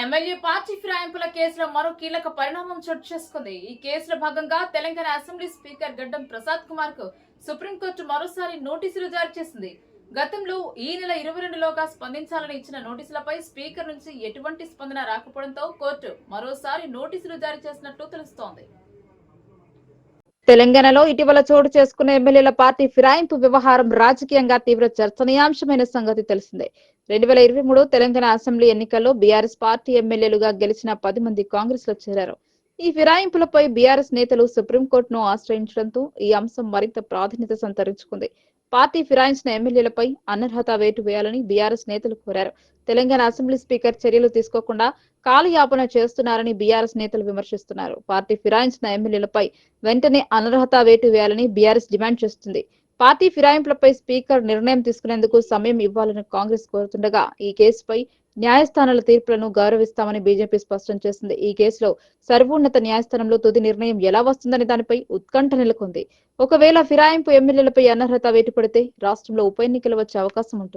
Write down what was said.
MLA party ఫిరాయింపుల కేసులో మరో కీలక పరిణామం చోటు చేసుకుంది. ఈ కేసులో భాగంగా తెలంగాణ అసెంబ్లీ స్పీకర్ గడ్డం ప్రసాద్ కుమార్కు సుప్రీంకోర్టు మరోసారి నోటీసులు జారీ చేసింది. గతంలో ఈ నెల ఇరవై రెండులోగా స్పందించాలని ఇచ్చిన నోటీసులపై స్పీకర్ నుంచి ఎటువంటి స్పందన రాకపోవడంతో కోర్టు మరోసారి నోటీసులు జారీ చేసినట్లు తెలుస్తోంది. తెలంగాణలో ఇటీవల చోటు చేసుకున్న ఎమ్మెల్యేల పార్టీ ఫిరాయింపు వ్యవహారం రాజకీయంగా తీవ్ర చర్చనీయాంశమైన సంగతి తెలిసిందే. రెండు వేల ఇరవై మూడు తెలంగాణ అసెంబ్లీ ఎన్నికల్లో బీఆర్ఎస్ పార్టీ ఎమ్మెల్యేలుగా గెలిచిన పది మంది కాంగ్రెస్లో చేరారు. ఈ ఫిరాయింపులపై బీఆర్ఎస్ నేతలు సుప్రీంకోర్టును ఆశ్రయించడంతో ఈ అంశం మరింత ప్రాధాన్యత సంతరించుకుంది. పార్టీ ఫిరాయించిన ఎమ్మెల్యేలపై అనర్హత వేటు వేయాలని బీఆర్ఎస్ నేతలు కోరారు. తెలంగాణ అసెంబ్లీ స్పీకర్ చర్యలు తీసుకోకుండా కాలయాపన చేస్తున్నారని బీఆర్ఎస్ నేతలు విమర్శిస్తున్నారు. పార్టీ ఫిరాయించిన ఎమ్మెల్యేలపై వెంటనే అనర్హత వేటు వేయాలని బీఆర్ఎస్ డిమాండ్ చేస్తుంది. పార్టీ ఫిరాయింపులపై స్పీకర్ నిర్ణయం తీసుకునేందుకు సమయం ఇవ్వాలని కాంగ్రెస్ కోరుతుండగా ఈ కేసుపై న్యాయస్థానాల తీర్పులను గౌరవిస్తామని బీజేపీ స్పష్టం చేసింది. ఈ కేసులో సర్వోన్నత న్యాయస్థానంలో తుది నిర్ణయం ఎలా వస్తుందనే దానిపై ఉత్కంఠ నెలకొంది. ఒకవేళ ఫిరాయింపు ఎమ్మెల్యేలపై అనర్హత వేటు పడితే రాష్ట్రంలో ఉప ఎన్నికలు వచ్చే అవకాశం ఉంటుంది.